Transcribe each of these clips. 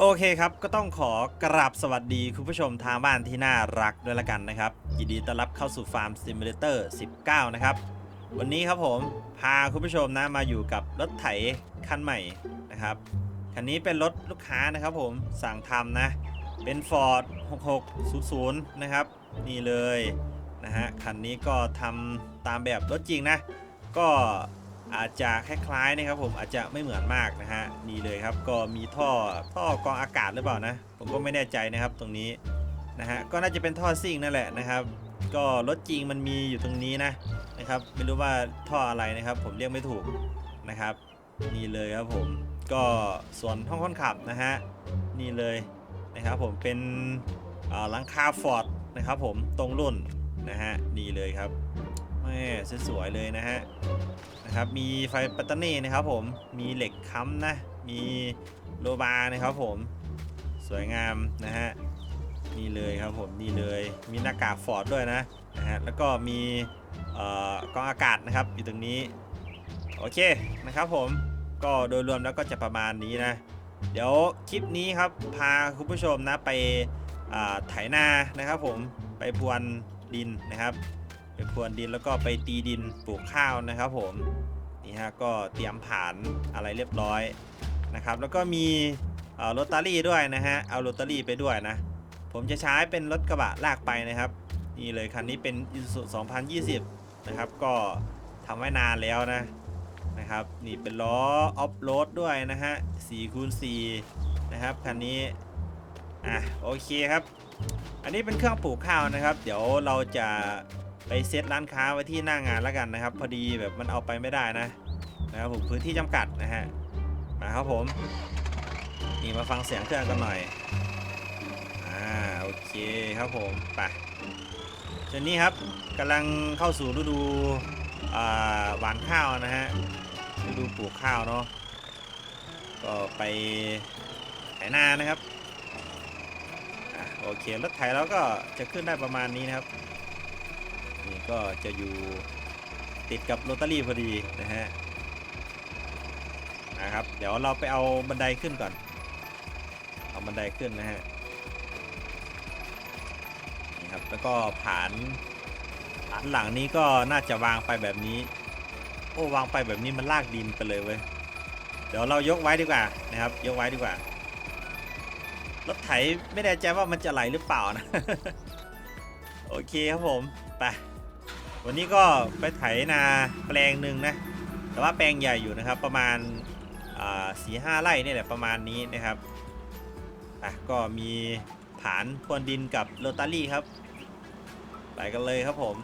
โอเคครับ ก็ต้องขอกราบสวัสดีคุณผู้ชมทางบ้านที่น่ารักด้วยละกันนะครับ ยินดีต้อนรับเข้าสู่ฟาร์มซิมูเลเตอร์19 นะครับ วันนี้ครับผมพาคุณผู้ชมนะมาอยู่กับรถไถคันใหม่นะครับ คันนี้เป็นรถลูกค้านะครับผมสั่งทำนะ เป็น Ford 6600 นะครับ นี่เลยนะฮะ คันนี้ก็ทำตามแบบรถจริงนะ ก็ อาจจะคล้ายๆนะครับผมอาจจะไม่เหมือนมากนะฮะนี่เลยครับก็มีท่อท่อกรองอากาศหรือเปล่านะผมก็ไม่แน่ใจนะครับตรงนี้นะฮะก็น่าจะเป็นท่อซิ่งนั่นแหละนะครับ ก็รถจริงมันมีอยู่ตรงนี้นะนะครับไม่รู้ว่าท่ออะไรนะครับ ผมเรียกไม่ถูกนะครับนี่เลยครับผมก็ส่วนห้องคนขับนะฮะนี่เลยนะครับผมเป็นหลังคาฟอร์ดนะครับผมตรงรุ่นนะฮะนี่เลยครับ แม่สวยๆเลยนะฮะนะครับมีไฟปัตเตอร์นี่นะครับผมมีเหล็กค้ำนะมีโลบานะครับผมสวยงามนะฮะนี่เลยครับผมนี่เลยมีหน้ากากฟอร์ดด้วยนะนะฮะแล้วก็มีเอ่อกองอากาศนะครับอยู่ตรงนี้โอเคนะครับผมก็โดยรวมแล้วก็จะประมาณนี้นะ เดี๋ยวคลิปนี้ครับพาคุณผู้ชมนะไปอ่าไถนานะครับผมไปพรวนดินนะครับ ไปพรวนดินแล้วก็ไปตีดินปลูกข้าวนะครับผมนี่ฮะก็เตรียมผานอะไรเรียบร้อยนะครับแล้วก็มีเอ่อรตารี่ด้วยนะฮะเอารตารี่ไปด้วยนะผมจะใช้เป็นรถกระบะลากไปนะครับนี่เลยคันนี้เป็น Isuzu 2020 นะครับ ก็ทำไว้นานแล้วนะนะครับนี่เป็นล้อออฟโรดด้วยนะฮะ4คูณ4นะครับคันนี้อะโอเคครับ อันนี้เป็นเครื่องปลูกข้าวนะครับ เดี๋ยวเราจะ ไปเซตร้านค้าไว้ที่หน้างานแล้วกันนะครับ พอดีแบบมันเอาไปไม่ได้นะนะครับผมพื้นที่จำกัดนะฮะมาครับผมนี่มาฟังเสียงเครื่องกันหน่อยอ่าโอเคครับผมไปจนนี้ครับกำลังเข้าสู่ฤดูหวานข้าวนะฮะฤดูปลูกข้าวเนาะก็ไปไถนานะครับอโอเครถไถเราก็จะขึ้นได้ประมาณนี้นะครับ นี่ก็จะอยู่ติดกับโรตารี่พอดีนะฮะนะครับ เดี๋ยวเราไปเอาบันไดขึ้นก่อน เอาบันไดขึ้นนะฮะนี่ครับแล้วก็ผานผานหลังนี้ก็น่าจะวางไปแบบนี้ โอ้วางไปแบบนี้มันลากดินไปเลยเว้ยเดี๋ยวเรายกไว้ดีกว่านะครับ ยกไว้ดีกว่ารถไถไม่แน่ใจว่ามันจะไหลหรือเปล่านะ โอเคครับผม ไป วันนี้ก็ไปไถนาแปลงหนึ่งนะ แต่ว่าแปลงใหญ่อยู่นะครับ ประมาณสี่ห้าไร่นี่แหละประมาณนี้นะครับอะก็มีผานพรวนดินกับโรตารี่ครับ ไปกันเลยครับผม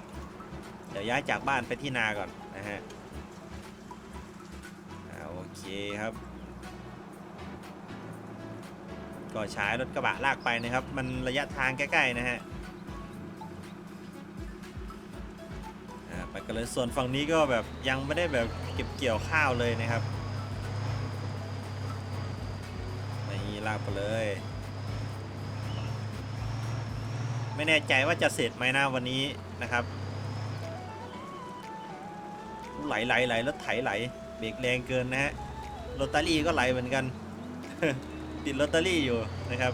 เดี๋ยวย้ายจากบ้านไปที่นาก่อนนะฮะโอเคครับ ก็ใช้รถกระบะลากไปนะครับ มันระยะทางใกล้ๆนะฮะ ไปกันเลยส่วนฝั่งนี้ก็แบบยังไม่ได้แบบเก็บเกี่ยวข้าวเลยนะครับนี่ลากไปเลย ไม่แน่ใจว่าจะเสร็จไหมนะวันนี้นะครับไหลไหลไหลรถไถไหลเบรกแรงเกินนะฮะโรตารี่ก็ไหลเหมือนกัน ติดลอตเตอรี่อยู่นะครับ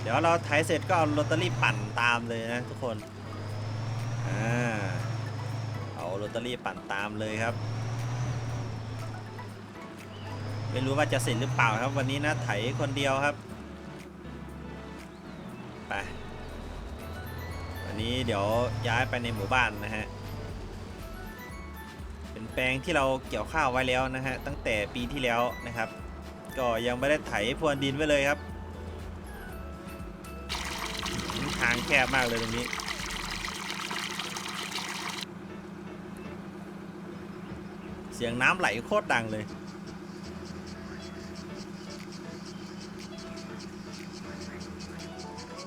เดี๋ยวเราไถเสร็จก็เอาลอตเตอรี่ปั่นตามเลยนะทุกคน อ่าเอาลอตเตอรี่ปั่นตามเลยครับ ไม่รู้ว่าจะเสร็จหรือเปล่าครับ วันนี้นะไถคนเดียวครับไปวันนี้เดี๋ยวย้ายไปในหมู่บ้านนะฮะเป็นแปลงที่เราเกี่ยวข้าวไว้แล้วนะฮะตั้งแต่ปีที่แล้วนะครับ ก็ยังไม่ได้ไถพรวนดินไว้เลยครับทางแคบมากเลยตรงนี้ เสียงน้ำไหลโคตรดังเลย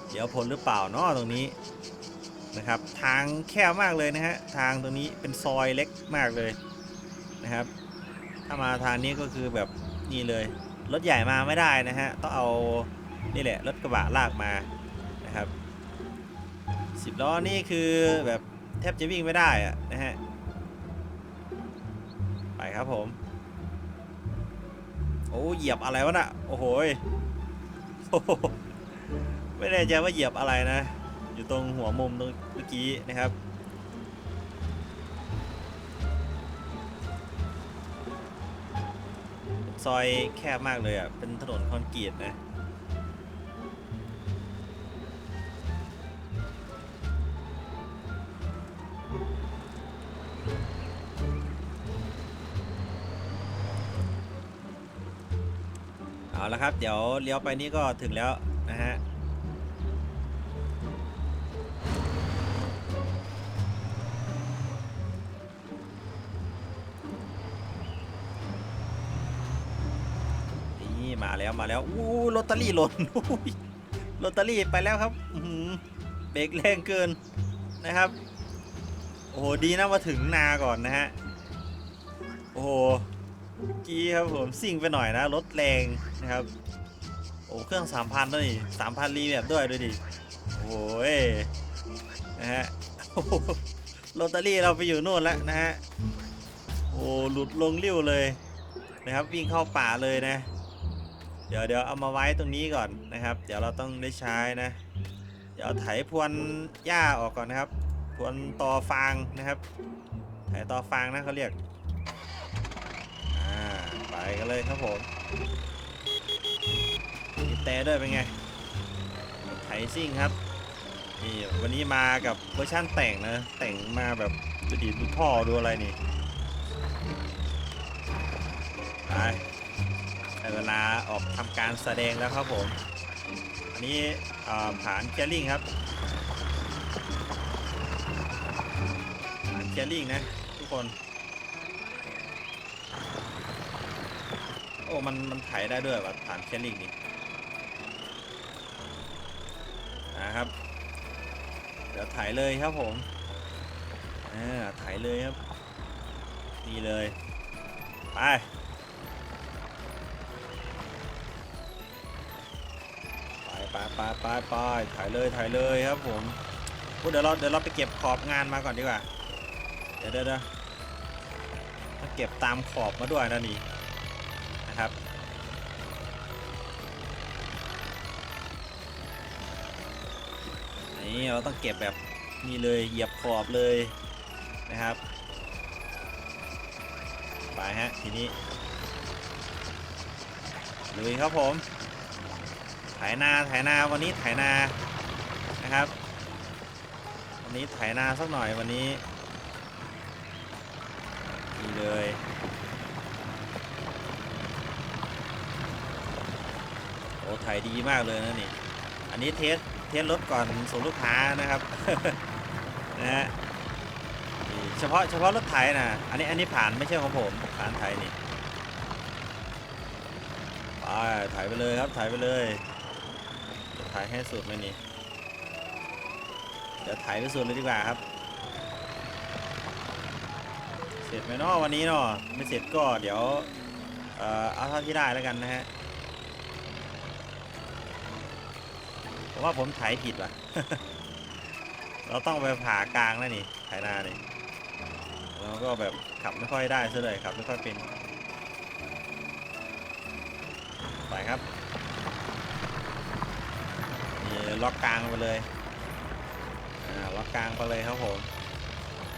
เดี๋ยวผลหรือเปล่าเนาะตรงนี้นะครับ ทางแคบมากเลยนะฮะ ทางตรงนี้เป็นซอยเล็กมากเลยนะครับ ถ้ามาทางนี้ก็คือแบบนี่เลย รถใหญ่มาไม่ได้นะฮะ ต้องเอานี่แหละรถกระบะลากมานะครับสิบล้อนี่คือแบบแทบจะวิ่งไม่ได้อะนะฮะ ไปครับผม โอ้เหยียบอะไรวะน่ะ โอ้โหไม่แน่ใจว่าเหยียบอะไรนะ อยู่ตรงหัวมุมตรงเมื่อกี้นะครับซอยแคบมากเลยอะ เป็นถนนคอนกรีตนะ เอาละครับ เดี๋ยวเลี้ยวไปนี่ก็ถึงแล้วนะฮะนี่มาแล้วมาแล้วอู้ลอตเตอรี่หล่นลอตเตอรี่ไปแล้วครับเบรกแรงเกินนะครับ โอ้โหดีนะมาถึงนาก่อนนะฮะโอ้โห กี้ครับผมซิ่งไปหน่อยนะรถแรงนะครับ โอ้เครื่อง 3,000ด้วยนี่3,000รีแบบด้วยดูดิโอ้ยนะฮะโอ้โหลอตเตอรี่เราไปอยู่นู่นแล้วนะฮะโอ้หลุดลงเริ้วเลยนะครับวิ่งเข้าป่าเลยนะ เดี๋ยวเดี๋ยวเอามาไว้ตรงนี้ก่อนนะครับ เดี๋ยวเราต้องได้ใช้นะ เดี๋ยวไถพวนหญ้าออกก่อนนะครับ พวนตอฟางนะครับไถตอฟางนะเขาเรียก ไปกันเลยครับผมมีแต่ด้วยเป็นไงไถซิ่งครับนี่วันนี้มากับเวอร์ชั่นแต่งนะ แต่งมาแบบดูดีดูท่อดูอะไรนี่ไปเวลาออกทำการแสดงแล้วครับผม อันนี้อ่าฐานแกลิงครับฐานแกลิงนะทุกคน โอ้มันมันไถได้ด้วยว่ะฐานแคลลิงนี่นะครับ เดี๋ยวไถเลยครับผมอ่าไถเลยครับนี่เลยไปไปไปไปไปไถ่ายเลยถ่ายเลยครับผมพูดเดี๋ยวเราเดี๋ยวเราไปเก็บขอบงานมาก่อนดีกว่า เดี๋ยวเดี๋ยวเดี๋ยวมาเก็บตามขอบมาด้วยนะนี่นะครับ นี่เราต้องเก็บแบบนี่เลยเหยียบขอบเลยนะครับ ไปฮะ ทีนี้ลุยครับผมไถนาไถนาวันนี้ไถนานะครับ วันนี้ไถนาสักหน่อยวันนี้นี่เลยโอ้ไถดีมากเลยนะนี่ อันนี้เทส เทสรถก่อนส่งลูกค้านะครับนะฮะเฉพาะเฉพาะรถไถนะอันนี้อันนี้ผ่านไม่ใช่ของผมผ่านไถนี่ไปถ่ายไปเลยครับถ่ายไปเลยจะถ่ายให้สุดไหมนี่เดี๋ยวถ่ายไปสุดเลยดีกว่าครับ เสร็จไหมเนาะวันนี้เนาะไม่เสร็จก็เดี๋ยว เอ่อเอาเท่าที่ได้แล้วกันนะฮะ ว่าผมถ่ายผิดว่ะ เราต้องไปผ่ากลางแล้วนี่ถ่ายหน้านี่แล้วก็แบบขับไม่ค่อยได้ซะเลยขับไม่ค่อยเป็น ไปครับนี่ล็อกกลางไปเลยอ่าล็อกกลางไปเลยครับผม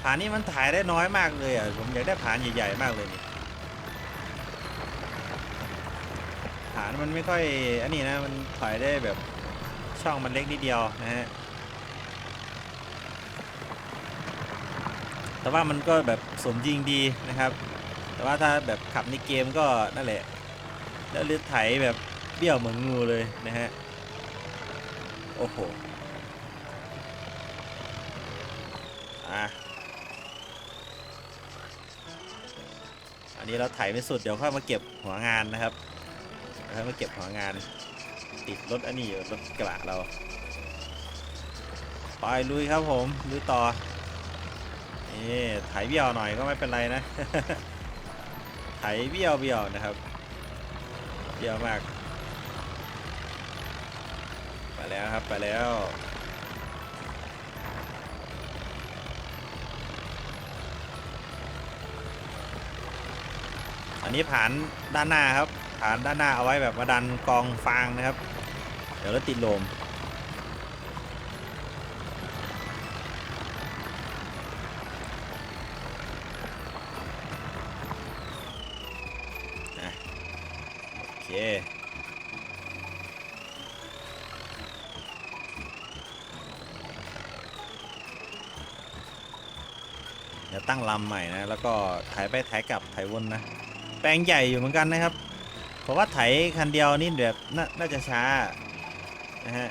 ผานนี้มันถ่ายได้น้อยมากเลยอะผมอยากได้ผานใหญ่ๆมากเลยนี่ผานมันไม่ค่อยอันนี้นะมันถ่ายได้แบบ ช่องมันเล็กนิดเดียวนะฮะแต่ว่ามันก็แบบสมจริงดีนะครับ แต่ว่าถ้าแบบขับในเกมก็นั่นแหละ แล้วลือไถแบบเบี้ยวเหมือนงูเลยนะฮะ โอ้โห อะ อันนี้เราไถไม่สุดเดี๋ยวค่อยมาเก็บหัวงานนะครับค่อยมาเก็บหัวงาน ติดรถอันนี้อยู่รถกระบะเราไปลุยครับผมลุยต่อนี่ไถเบี้ยวหน่อยก็ไม่เป็นไรนะไถเบี้ยวเบี้ยวนะครับเบี้ยวมากไปแล้วครับไปแล้วอันนี้ผ่านด้านหน้าครับฐานด้านหน้าเอาไว้แบบมาดันกองฟางนะครับ เดี๋ยวรถติดลมโอเคเดี๋ยวตั้งลำใหม่นะ แล้วก็ถ่ายไปถ่ายกลับถ่ายวนนะ แปลงใหญ่อยู่เหมือนกันนะครับ เพราะว่าไถคันเดียวนี่แบบนน่าจะช้า นะฮะ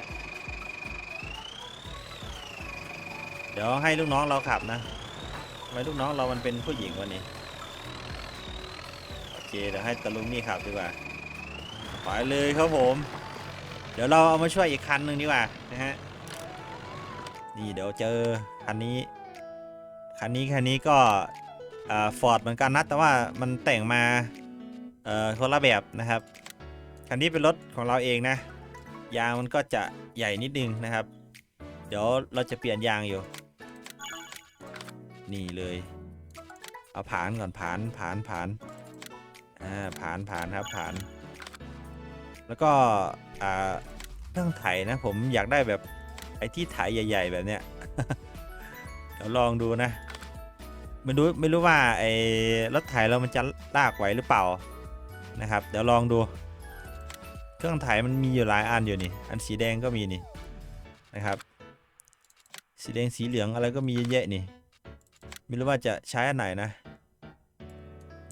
เดี๋ยวให้ลูกน้องเราขับนะทำไมลูกน้องเรามันเป็นผู้หญิงวันนี้ โอเค เดี๋ยวให้ตะลุงนี่ขับดีกว่าไปเลยครับผม เดี๋ยวเราเอามาช่วยอีกคันหนึ่งดีกว่านะฮะ นี่เดี๋ยวเจอคันนี้ คันนี้คันนี้ก็ฟอร์ดเหมือนกันนะ แต่ว่ามันแต่งมาคนละแบบนะครับ คันนี้เป็นรถของเราเองนะ ยางมันก็จะใหญ่นิดนึงนะครับ เดี๋ยวเราจะเปลี่ยนยางอยู่ นี่เลย เอาผานก่อนผานผานผานอ่าผานผานครับผาน แล้วก็อ่าเครื่องไถนะผมอยากได้แบบไอ้ที่ไถใหญ่ ๆ แบบเนี้ยเดี๋ยวลองดูนะไม่รู้ไม่รู้ว่าไอ้รถไถเรามันจะลากไหวหรือเปล่านะครับ เดี๋ยวลองดู เครื่องไถมันมีอยู่หลายอันอยู่นี่ อันสีแดงก็มีนี่นะครับ สีแดงสีเหลืองอะไรก็มีเยอะแยะนี่ ไม่รู้ว่าจะใช้อันไหนนะ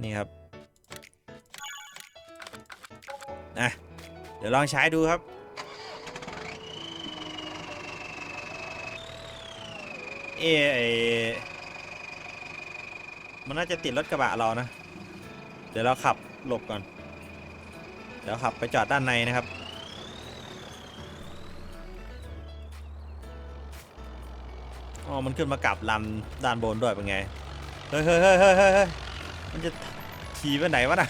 นี่ครับนะเดี๋ยวลองใช้ดูครับเออมันน่าจะติดรถกระบะเรานะ เดี๋ยวเราขับหลบก่อน ดี๋ยวขับไปจอดด้านในนะครับ อ๋อ มันขึ้นมากลับลำด้านบนด้วยเป็นไง เฮ้ยเฮ้ยเฮ้ยเฮ้ยมันจะขี่ไปไหนวะนะ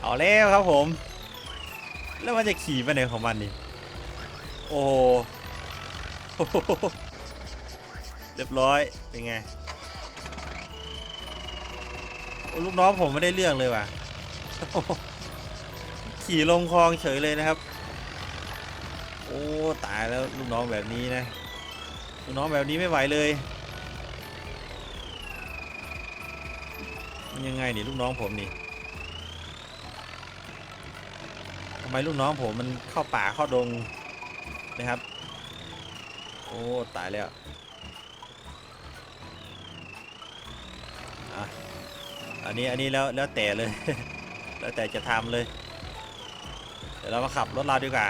เอาแล้วครับผม แล้วมันจะขี่ไปไหนของมันนี่ โอ้โหเรียบร้อย เป็นไงลูกน้องผมไม่ได้เรื่องเลยว่ะ ขี่ลงคลองเฉยเลยนะครับ โอ้ตายแล้วลูกน้องแบบนี้นะลูกน้องแบบนี้ไม่ไหวเลยยังไงนี่ลูกน้องผมนี่ทำไมลูกน้องผมมันเข้าป่าเข้าดงนะครับ โอ้ตายแล้วอันนี้อันนี้แล้วแล้วแต่เลย แล้วแต่จะทำเลย เดี๋ยวเรามาขับรถเราดีกว่า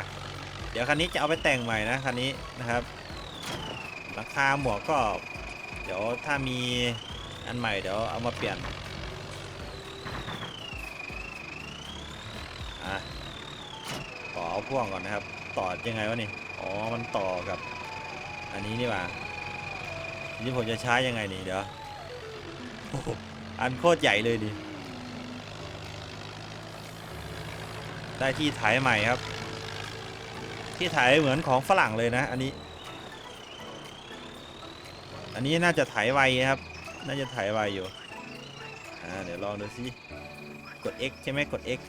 เดี๋ยวคันนี้จะเอาไปแต่งใหม่นะคันนี้นะครับราคาหมวกก็ เดี๋ยวถ้ามีอันใหม่เดี๋ยวเอามาเปลี่ยนอะต่อเอาพ่วงก่อนนะครับ ต่อยังไงวะนี่อ๋อมันต่อกับ อันนี้นี่ว่านี้ผมจะใช้ยังไงนี่เดี๋ยวอันโคตรใหญ่เลยดิ ได้ที่ถ่ายใหม่ครับ ที่ถ่ายเหมือนของฝรั่งเลยนะ อันนี้ อันนี้น่าจะถ่ายไวครับ น่าจะถ่ายไวอยู่อ่าเดี๋ยวลองดูสิกด X ใช่ไหมกด X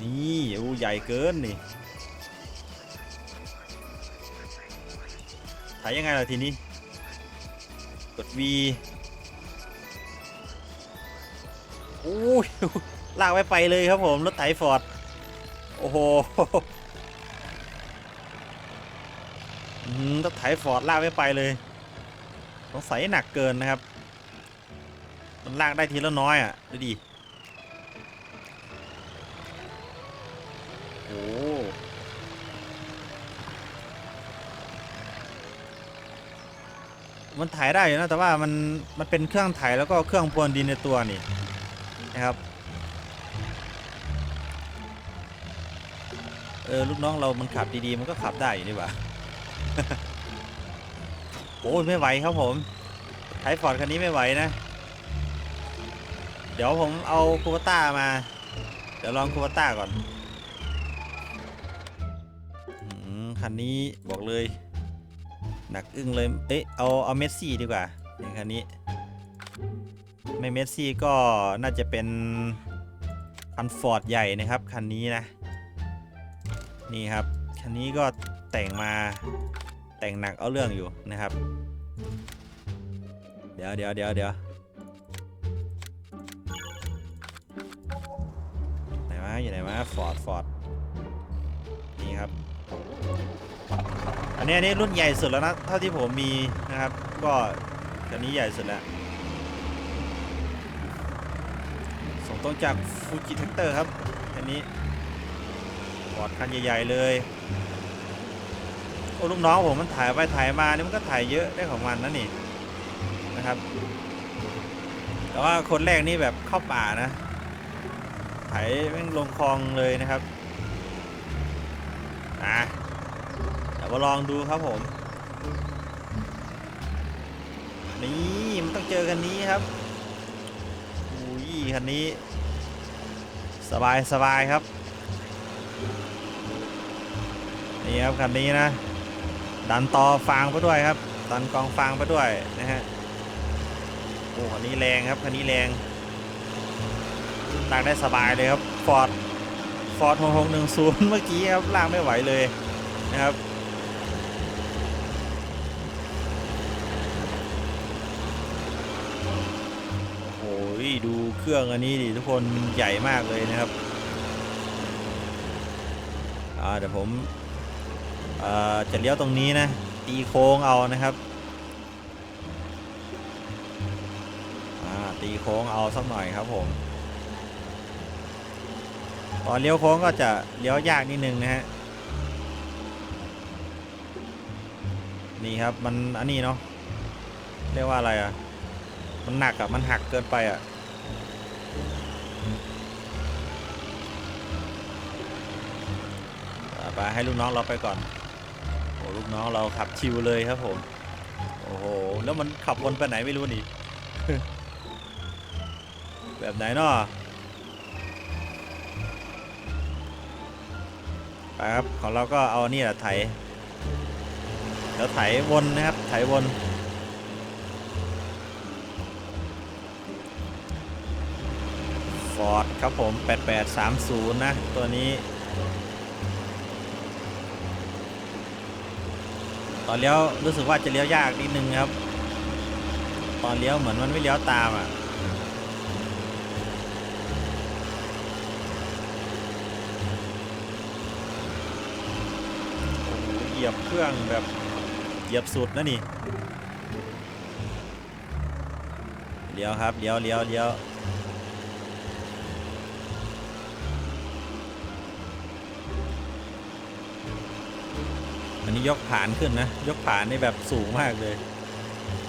นี่อู้ใหญ่เกินนี่ถ่ายยังไงล่ะทีนี้ กด V โอ้ย ลากไว้ไปเลยครับผมรถไถฟอร์ดโอ้โหรถไถฟอร์ดลากไม่ไปเลยสงสัยหนักเกินนะครับ มันลากได้ทีละน้อยอะดูดิโอ้มันถ่ายได้อยู่นะแต่ว่ามันมันเป็นเครื่องถ่ายแล้วก็เครื่องพรวนดินในตัวนี่นะครับ เออลูกน้องเรามันขับดีๆ มันก็ขับได้อยู่นี่หว่าโอ้ยไม่ไหวครับผมไทฟอร์ดคันนี้ไม่ไหวนะ เดี๋ยวผมเอาคูปต้ามา เดี๋ยวลองคูปต้าก่อนอคันนี้บอกเลย หนักอึ้งเลย เอ๊ะเอาเอาเมสซี่ดีกว่าในคันนี้ไม่เมสซี่ก็น่าจะเป็นคันฟอร์ดใหญ่นะครับคันนี้นะ นี่ครับคันนี้ก็แต่งมาแต่งหนักเอาเรื่องอยู่นะครับ เดี๋ยวเดี๋ยวเดี๋ยวเดี๋ยวไหนวะอยู่ไหนวะฟอร์ดฟอร์ดนี่ครับ อันนี้อันนี้รุ่นใหญ่สุดแล้วนะเท่าที่ผมมีนะครับ ก็คันนี้ใหญ่สุดแล้วส่งตรงจากฟูจิแท็กเตอร์ครับคันนี้ อร์ดคันใหญ่ๆเลยโอ้ลูกน้องผมมันถ่ายไปถ่ายมานี่มันก็ถ่ายเยอะได้ของมันนะนี่นะครับ แต่ว่าคนแรกนี่แบบเข้าป่านะถ่ายแม่งลงคลองเลยนะครับอะเดี๋ยวมาลองดูครับผมนี่มันต้องเจอกันนี้ครับอุ้ยคันนี้ สบายสบายครับ นี่ครับคันนี้นะ ดันต่อฟางไปด้วยครับ ดันกองฟางไปด้วยนะฮะโอ้คันนี้แรงครับคันนี้แรงลากได้สบายเลยครับฟอร์ดฟอร์ดหกหกหนึ่งศูนย์เมื่อกี้ครับลากไม่ไหวเลยนะครับโอ้ยดูเครื่องอันนี้ดิทุกคนใหญ่มากเลยนะครับอ่าเดี๋ยวผม เอ่อจะเลี้ยวตรงนี้นะ ตีโค้งเอานะครับตีโค้งเอาสักหน่อยครับผมตอนเลี้ยวโค้งก็จะเลี้ยวยากนิดนึงนะฮะนี่ครับมันอันนี้เนาะเรียกว่าอะไรอะมันหนักอะมันหักเกินไปอะอ่าไปให้ลูกน้องเราไปก่อน ลูกน้องเราขับชิวเลยครับผม โอ้โห แล้วมันขับวนไปไหนไม่รู้นี่ แบบไหนเนาะไปครับ ของเราก็เอานี่แหละไถเดี๋ยวไถวนนะครับ ไถวนฟอร์ดครับผม 8830 นะ ตัวนี้ อนเลี้ยวรู้สึกว่าจะเลี้ยวยากนิดนึงครับ ตอนเลี้ยวเหมือนมันไม่เลี้ยวตามอะเหยียบเครื่องแบบเหยียบสุดนะนี่เลี้ยวครับเลี้ยวเลี้ยวเลี้ยว อันนี้ยกผานขึ้นนะ ยกผานนี่แบบสูงมากเลย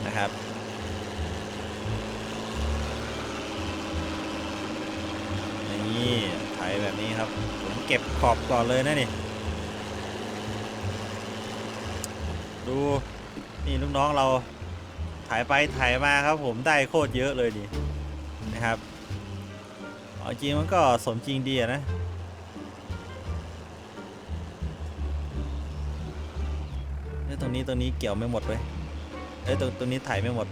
นะครับ นี่ไถแบบนี้ครับ ผมเก็บขอบก่อนเลยนะนี่ ดูนี่ลูกน้องเราถ่ายไปถ่ายมาครับ ผมได้โคตรเยอะเลยนี่นะครับ เอาจริงมันก็สมจริงดีนะ ตรงนี้ตรงนี้เกี่ยวไม่หมดเว้ยเอ้ยตรงตรงนี้ถ่ายไม่หมด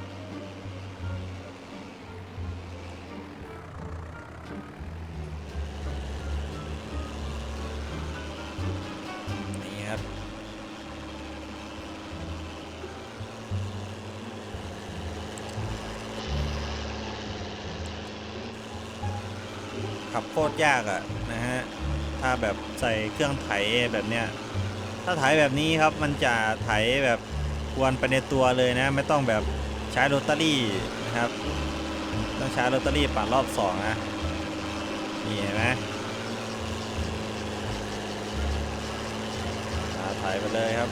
นี่ครับ ขับโคตรยากอะนะฮะ ถ้าแบบใส่เครื่องไถแบบเนี้ย ถ้าไถแบบนี้ครับมันจะไถแบบกวนไปในตัวเลยนะ ไม่ต้องแบบใช้โรตารี่นะครับต้องใช้โรตารี่ปั่นรอบสองนะนี่เห็นไหมอ่าไถไปเลยครับ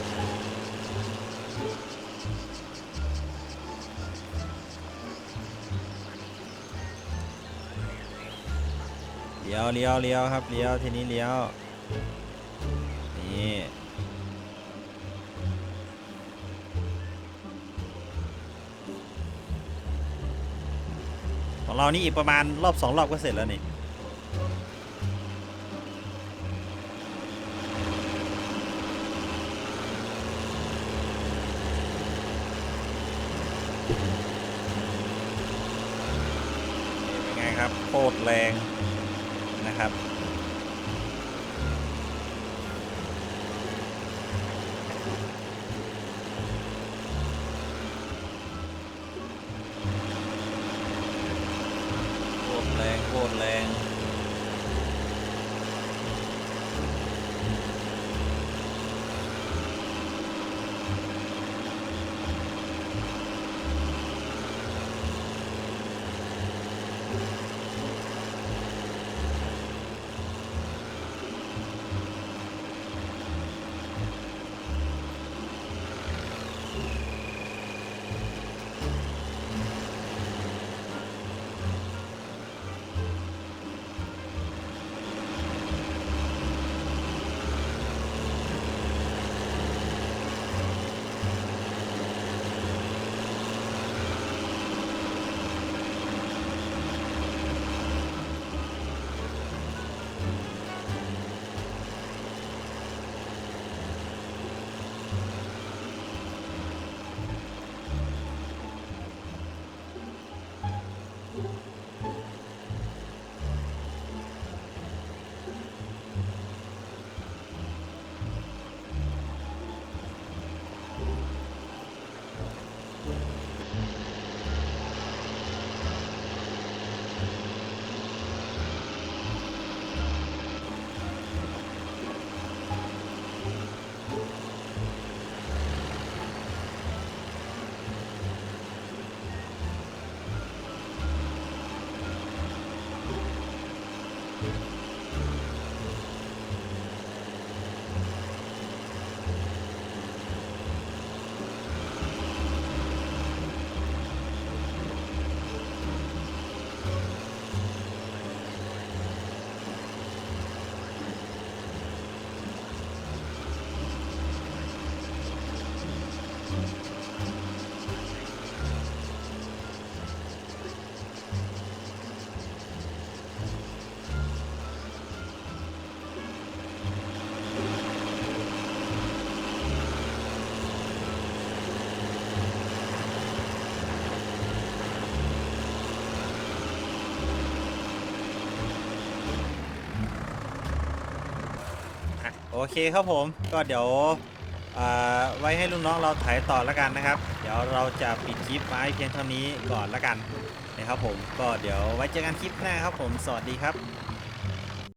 เลี้ยวเลี้ยวเลี้ยวครับเลี้ยวทีนี้เลี้ยวนี่ เรานี่อีกประมาณรอบสองรอบก็เสร็จแล้วนี่เป็นไงครับโคตรแรงนะครับ โอเคครับผมก็เดี๋ยวไว้ให้ลูกน้องเราถ่ายต่อแล้วกันนะครับ เดี๋ยวเราจะปิดคลิปไว้เพียงเท่านี้ก่อนแล้วกันนะครับผมก็เดี๋ยวไว้เจอกันคลิปหน้าครับผมสวัสดีครับ